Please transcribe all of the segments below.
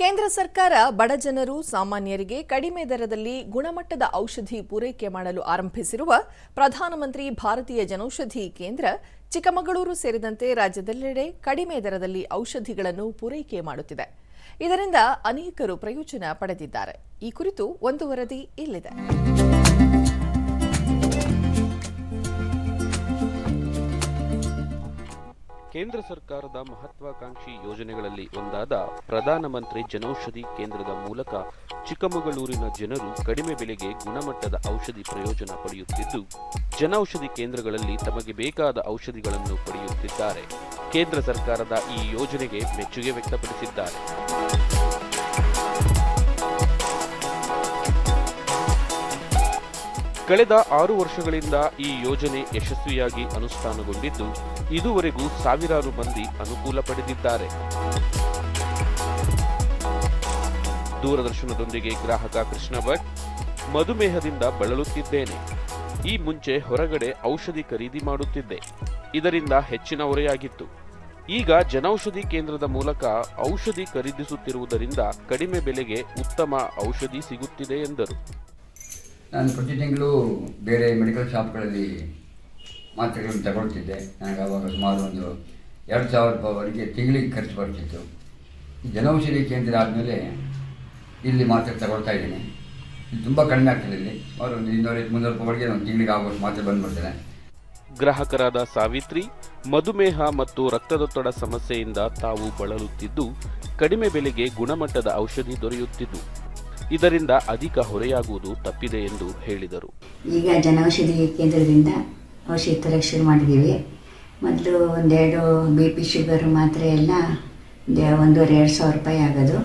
ಕೇಂದ್ರ ಸರ್ಕಾರ ಬಡಜನರು ಸಾಮಾನ್ಯರಿಗೆ ಕಡಿಮೆ ದರದಲ್ಲಿ ಗುಣಮಟ್ಟದ ಔಷಧಿ ಪೂರೈಕೆ ಮಾಡಲು ಆರಂಭಿಸಿರುವ ಪ್ರಧಾನಮಂತ್ರಿ ಭಾರತೀಯ ಜನೌಷಧಿ ಕೇಂದ್ರ, ಚಿಕ್ಕಮಗಳೂರು ಸೇರಿದಂತೆ ರಾಜ್ಯದೆಲ್ಲೆಡೆ ಕಡಿಮೆ ದರದಲ್ಲಿ ಔಷಧಿಗಳನ್ನು ಪೂರೈಕೆ ಮಾಡುತ್ತಿದೆ. ಇದರಿಂದ ಅನೇಕರು ಪ್ರಯೋಜನ ಪಡೆದಿದ್ದಾರೆ. ಈ ಕುರಿತು ಒಂದು ವರದಿ ಇಲ್ಲಿದೆ. ಕೇಂದ್ರ ಸರ್ಕಾರದ ಮಹತ್ವಾಕಾಂಕ್ಷಿ ಯೋಜನೆಗಳಲ್ಲಿ ಒಂದಾದ ಪ್ರಧಾನಮಂತ್ರಿ ಜನೌಷಧಿ ಕೇಂದ್ರದ ಮೂಲಕ ಚಿಕ್ಕಮಗಳೂರಿನ ಜನರು ಕಡಿಮೆ ಬೆಲೆಗೆ ಗುಣಮಟ್ಟದ ಔಷಧಿ ಪ್ರಯೋಜನ ಪಡೆಯುತ್ತಿದ್ದು, ಜನೌಷಧಿ ಕೇಂದ್ರಗಳಲ್ಲಿ ತಮಗೆ ಬೇಕಾದ ಔಷಧಿಗಳನ್ನು ಪಡೆಯುತ್ತಿದ್ದಾರೆ. ಕೇಂದ್ರ ಸರ್ಕಾರದ ಈ ಯೋಜನೆಗೆ ಮೆಚ್ಚುಗೆ ವ್ಯಕ್ತಪಡಿಸಿದ್ದಾರೆ. ಕಳೆದ ಆರು ವರ್ಷಗಳಿಂದ ಈ ಯೋಜನೆ ಯಶಸ್ವಿಯಾಗಿ ಅನುಷ್ಠಾನಗೊಂಡಿದ್ದು, ಇದುವರೆಗೂ ಸಾವಿರಾರು ಮಂದಿ ಅನುಕೂಲ ಪಡೆದಿದ್ದಾರೆ. ದೂರದರ್ಶನದೊಂದಿಗೆ ಗ್ರಾಹಕ ಕೃಷ್ಣ ಭಟ್, ಮಧುಮೇಹದಿಂದ ಬಳಲುತ್ತಿದ್ದೇನೆ. ಈ ಮುಂಚೆ ಹೊರಗಡೆ ಔಷಧಿ ಖರೀದಿ ಮಾಡುತ್ತಿದ್ದೆ. ಇದರಿಂದ ಹೆಚ್ಚಿನ ಹೊರೆಯಾಗಿತ್ತು. ಈಗ ಜನೌಷಧಿ ಕೇಂದ್ರದ ಮೂಲಕ ಔಷಧಿ ಖರೀದಿಸುತ್ತಿರುವುದರಿಂದ ಕಡಿಮೆ ಬೆಲೆಗೆ ಉತ್ತಮ ಔಷಧಿ ಸಿಗುತ್ತಿದೆ ಎಂದರು. ನಾನು ಪ್ರತಿ ತಿಂಗಳು ಬೇರೆ ಮೆಡಿಕಲ್ ಶಾಪ್ಗಳಲ್ಲಿ ಮಾತ್ರೆಗಳನ್ನು ತಗೊಳ್ತಿದ್ದೆ. ನನಗೆ ಆವಾಗ ಸುಮಾರು ಒಂದು ಎರಡು ಸಾವಿರ ರೂಪಾಯಿವರೆಗೆ ತಿಂಗಳಿಗೆ ಖರ್ಚು ಬರ್ತಿತ್ತು. ಜನೌಷಧಿ ಕೇಂದ್ರ ಆದಮೇಲೆ ಇಲ್ಲಿ ಮಾತ್ರೆ ತಗೊಳ್ತಾ ಇದ್ದೀನಿ. ಇಲ್ಲಿ ತುಂಬ ಕಡಿಮೆ ಆಗ್ತದೆ ಇಲ್ಲಿ. ಅವರು ಒಂದು ಇನ್ನೂರೈವತ್ತು ಮುನ್ನೂರು ರೂಪಾಯಿವರೆಗೆ ಒಂದು ತಿಂಗಳಿಗೆ ಆಗುವಷ್ಟು ಮಾತ್ರೆ ಬಂದ್ಬಿಡ್ತೇನೆ ಗ್ರಾಹಕರಾದ ಸಾವಿತ್ರಿ, ಮಧುಮೇಹ ಮತ್ತು ರಕ್ತದೊತ್ತಡ ಸಮಸ್ಯೆಯಿಂದ ತಾವು ಬಳಲುತ್ತಿದ್ದು, ಕಡಿಮೆ ಬೆಲೆಗೆ ಗುಣಮಟ್ಟದ ಔಷಧಿ ದೊರೆಯುತ್ತಿದ್ದು. ಇದರಿಂದ ಅಧಿಕ ಹೊರೆಯಾಗುವುದು ತಪ್ಪಿದೆ ಎಂದು ಹೇಳಿದರು. ಈಗ ಜನೌಷಧಿ ಕೇಂದ್ರದಿಂದ ಔಷಧಿ ತರಕ್ಕೆ ಶುರು ಮಾಡಿದ್ದೀವಿ. ಮೊದಲು ಒಂದೆರಡು ಬಿ ಪಿ ಶುಗರ್ ಮಾತ್ರೆ ಎಲ್ಲ ಒಂದೇ ಒಂದೂವರೆ ಎರಡು ಸಾವಿರ ರೂಪಾಯಿ ಆಗೋದು.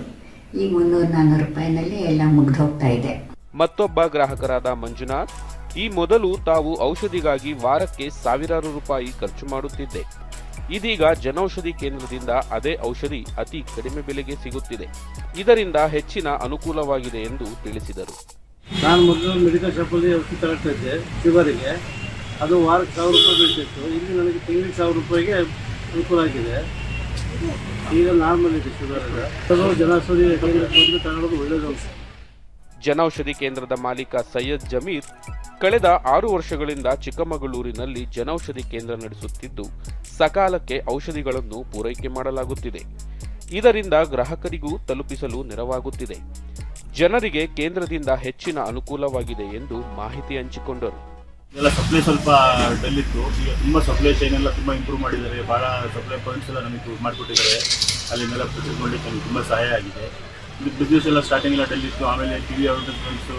ಈಗ ಮುನ್ನೂರು ನಾನ್ನೂರು ರೂಪಾಯಿನಲ್ಲಿ ಎಲ್ಲ ಮುಗ್ದು ಹೋಗ್ತಾ ಇದೆ. ಮತ್ತೊಬ್ಬ ಗ್ರಾಹಕರಾದ ಮಂಜುನಾಥ್ ಈ ಮೊದಲು ತಾವು ಔಷಧಿಗಾಗಿ ವಾರಕ್ಕೆ ಸಾವಿರಾರು ರೂಪಾಯಿ ಖರ್ಚು ಮಾಡುತ್ತಿದ್ದೆ. ಇದೀಗ ಜನೌಷಧಿ ಕೇಂದ್ರದಿಂದ ಅದೇ ಔಷಧಿ ಅತಿ ಕಡಿಮೆ ಬೆಲೆಗೆ ಸಿಗುತ್ತಿದೆ. ಇದರಿಂದ ಹೆಚ್ಚಿನ ಅನುಕೂಲವಾಗಿದೆ ಎಂದು ತಿಳಿಸಿದರು. ನಾನು ಮೊದಲು ಮೆಡಿಕಲ್ ಶಾಪಲ್ಲಿ ಔಷಧಿ ತಗೊಳ್ತಾ ಇದ್ದೆ ಅದು ವಾರಕ್ಕೆ ಸಾವಿರ ರೂಪಾಯಿ ಬೀಳ್ತಿತ್ತು. ಇಲ್ಲಿ ನನಗೆ ತಿಂಗಳಿಗೆ ಸಾವಿರ ರೂಪಾಯಿಗೆ ಅನುಕೂಲ ಆಗಿದೆ. ಈಗ ನಾರ್ಮಲ್ ಇದೆ ಶುಗರ್ ಜನೌಷಧಿ ಕೇಂದ್ರಕ್ಕೆ ಬಂದು ತಗೊಳ್ಳೋದು ಅನ್ಸುತ್ತೆ ಜನೌಷಧಿ ಕೇಂದ್ರದ ಮಾಲೀಕ ಸೈಯದ್ ಜಮೀರ್, ಕಳೆದ ಆರು ವರ್ಷಗಳಿಂದ ಚಿಕ್ಕಮಗಳೂರಿನಲ್ಲಿ ಜನೌಷಧಿ ಕೇಂದ್ರ ನಡೆಸುತ್ತಿದ್ದು, ಸಕಾಲಕ್ಕೆ ಔಷಧಿಗಳನ್ನು ಪೂರೈಕೆ ಮಾಡಲಾಗುತ್ತಿದೆ. ಇದರಿಂದ ಗ್ರಾಹಕರಿಗೂ ತಲುಪಿಸಲು ನೆರವಾಗುತ್ತಿದೆ. ಜನರಿಗೆ ಕೇಂದ್ರದಿಂದ ಹೆಚ್ಚಿನ ಅನುಕೂಲವಾಗಿದೆ ಎಂದು ಮಾಹಿತಿ ಹಂಚಿಕೊಂಡರು. ಎಲ್ಲ ಸಪ್ಲೈ ಸ್ವಲ್ಪ ಡಲ್ ಇತ್ತು. ಈಗ ತುಂಬ ಸಪ್ಲೈ ಚೈನ್ ಎಲ್ಲ ತುಂಬ ಇಂಪ್ರೂವ್ ಮಾಡಿದ್ದಾರೆ. ಭಾಳ ಸಪ್ಲೈ ಪಾಯಿಂಟ್ಸ್ ಎಲ್ಲ ನಮಗೆ ಮಾಡಿಕೊಟ್ಟಿದ್ದಾರೆ. ಅಲ್ಲಿಂದೆಲ್ಲ ಪರ್ಚೇಸ್ ತುಂಬ ಸಹಾಯ ಆಗಿದೆ. ಬಿಸ್ನೆಸ್ ಎಲ್ಲ ಸ್ಟಾರ್ಟಿಂಗ್ ಎಲ್ಲ ಡಲ್ ಇತ್ತು ಆಮೇಲೆ ಟಿ ವಿ ಅಡ್ವರ್ಟೈಸ್ಮೆಂಟ್ಸು